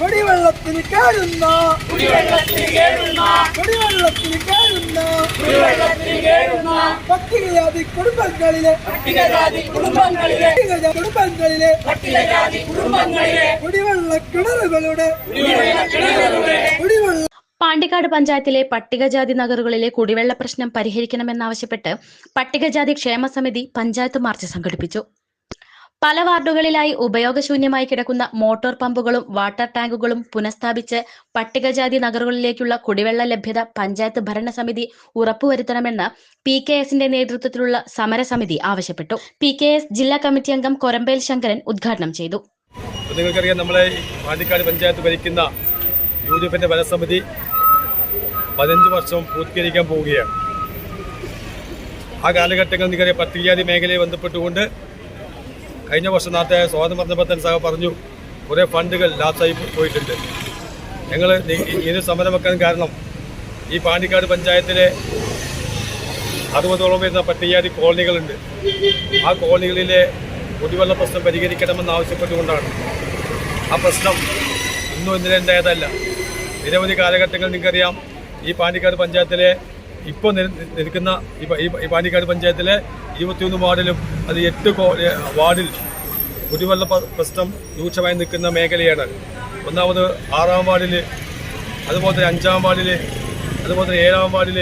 കുടിവെള്ളത്തിന് കേടുന്ന. കുടിവെള്ളത്തിന് കേടുന്ന. കുടിവെള്ളത്തിന് കേടുന്ന. കുടിവെള്ളത്തിന് കേടുന്ന. പട്ടികജാതി കുടുംബങ്ങളിലെ. പട്ടികജാതി കുടുംബങ്ങളിലെ. പട്ടികജാതി കുടുംബങ്ങളിലെ. പട്ടികജാതി കുടുംബങ്ങളിലെ. കുടിവെള്ള കിണറുകളുടെ. കുടിവെള്ള കിണറുകളുടെ. കുടിവെള്ള പാണ്ടിക്കാട് പഞ്ചായത്തിലെ പട്ടികജാതി നഗറുകളിലെ കുടിവെള്ള പ്രശ്നം പരിഹരിക്കണമെന്നാവശ്യപ്പെട്ട് പട്ടികജാതി ക്ഷേമ സമിതി പഞ്ചായത്ത് മാർച്ച് സംഘടിപ്പിച്ചു. പല വാർഡുകളിലായി ഉപയോഗശൂന്യമായി കിടക്കുന്ന മോട്ടോർ പമ്പുകളും വാട്ടർ ടാങ്കുകളും പുനഃസ്ഥാപിച്ച് പട്ടികജാതി നഗറുകളിലേക്കുള്ള കുടിവെള്ള ലഭ്യത പഞ്ചായത്ത് ഭരണസമിതി ഉറപ്പുവരുത്തണമെന്ന് പി കെ എസിന്റെ നേതൃത്വത്തിലുള്ള സമരസമിതി ആവശ്യപ്പെട്ടു. പി കെ എസ് ജില്ലാ കമ്മിറ്റി അംഗം കൊരമ്പേൽ ശങ്കരൻ ഉദ്ഘാടനം ചെയ്തു. നിങ്ങൾക്കറിയാം നമ്മളെ പാണ്ടിക്കാട് പഞ്ചായത്ത് ഭരിക്കുന്ന യു ഡി എഫിന്റെ ഭരണസമിതി പതിനഞ്ച് വർഷം പൂർത്തീകരിക്കാൻ പോവുകയാണ്. ആ കാലഘട്ടങ്ങൾ നിങ്ങൾ പട്ടികജാതി മേഖലയെ ബന്ധപ്പെട്ടുകൊണ്ട് കഴിഞ്ഞ വർഷം നാളത്തെ തന്നെ സഹ പറഞ്ഞു കുറേ ഫണ്ടുകൾ ലാപ്സായി പോയിട്ടുണ്ട്. ഞങ്ങൾ ഇതിന് സമരം വെക്കാൻ കാരണം ഈ പാണ്ടിക്കാട് പഞ്ചായത്തിലെ അറുപതോളം വരുന്ന പട്ടികജാതി കോളനികളുണ്ട്. ആ കോളനികളിലെ കുടിവെള്ള പ്രശ്നം പരിഹരിക്കണമെന്ന് ആവശ്യപ്പെട്ടുകൊണ്ടാണ്. ആ പ്രശ്നം ഇന്നും ഇന്നലെ ഉണ്ടായതല്ല. നിരവധി കാലഘട്ടങ്ങൾ നിങ്ങൾക്കറിയാം. ഈ പാണ്ടിക്കാട് പഞ്ചായത്തിലെ ഇപ്പോൾ നിൽക്കുന്ന ഈ പാണ്ടിക്കാട് പഞ്ചായത്തിലെ ഇരുപത്തിയൊന്ന് വാർഡിലും അത് എട്ട് വാർഡിൽ കുടിവെള്ള പ്രശ്നം രൂക്ഷമായി നിൽക്കുന്ന മേഖലയാണ്. ഒന്നാമത് ആറാം വാർഡിൽ അതുപോലെ തന്നെ അഞ്ചാം വാർഡിൽ അതുപോലെ തന്നെ ഏഴാം വാർഡിൽ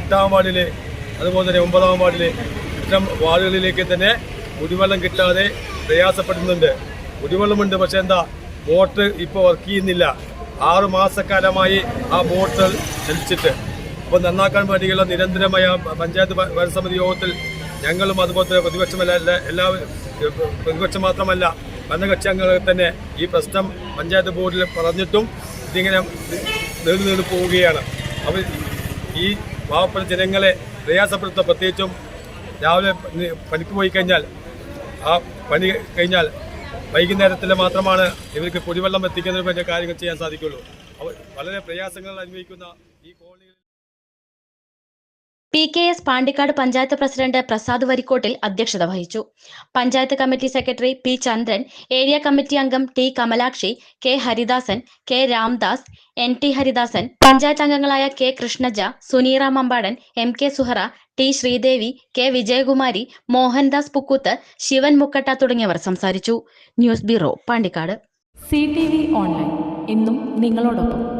എട്ടാം വാർഡിൽ അതുപോലെ തന്നെ ഒമ്പതാം വാർഡിൽ ഇത്തരം വാർഡുകളിലേക്ക് തന്നെ കുടിവെള്ളം കിട്ടാതെ പ്രയാസപ്പെടുന്നുണ്ട്. കുടിവെള്ളമുണ്ട് പക്ഷെ എന്താ ബോട്ട് ഇപ്പോൾ വർക്ക് ചെയ്യുന്നില്ല. ആറ് മാസക്കാലമായി ആ ബോട്ട് ചലിച്ചിട്ട് അപ്പോൾ നന്നാക്കാൻ വേണ്ടിയുള്ള നിരന്തരമായ പഞ്ചായത്ത് ഭരണസമിതി യോഗത്തിൽ ഞങ്ങളും അതുപോലെ പ്രതിപക്ഷമല്ല എല്ലാ പ്രതിപക്ഷം മാത്രമല്ല ഭരണകക്ഷി അംഗങ്ങൾ തന്നെ ഈ പ്രശ്നം പഞ്ചായത്ത് ബോർഡിൽ പറഞ്ഞിട്ടും ഇതിങ്ങനെ നീണ്ടു നീണ്ടു പോവുകയാണ്. അപ്പോൾ ഈ പാവപ്പെട്ട ജനങ്ങളെ പ്രയാസപ്പെടുത്തുക പ്രത്യേകിച്ചും രാവിലെ പണിക്ക് പോയി കഴിഞ്ഞാൽ ആ പണി കഴിഞ്ഞാൽ വൈകുന്നേരത്തിൽ മാത്രമാണ് ഇവർക്ക് കുടിവെള്ളം എത്തിക്കുന്നതിന് വേണ്ടി കാര്യങ്ങൾ ചെയ്യാൻ സാധിക്കുള്ളൂ. അവർ വളരെ പ്രയാസങ്ങൾ അനുഭവിക്കുന്ന ഈ കോളനികളിൽ P K S Pandikkad panchayat president Prasad Varikkottil അധ്യക്ഷത വഹിച്ചു. Panchayat committee secretary P Chandran area committee അംഗം T Kamalakshi K Haridasan K Ramdas N T Haridasan panchayat അംഗങ്ങളായ K Krishnaja Suneera Mambadan M K Suhara T Sreedevi K Vijayakumari Mohandas Pukkoothu Sivan Mukkatta തുടങ്ങിയവർ സംസാരിച്ചു. News bureau Pandikkad. C T V online. ഇന്നും നിങ്ങളോടൊപ്പം.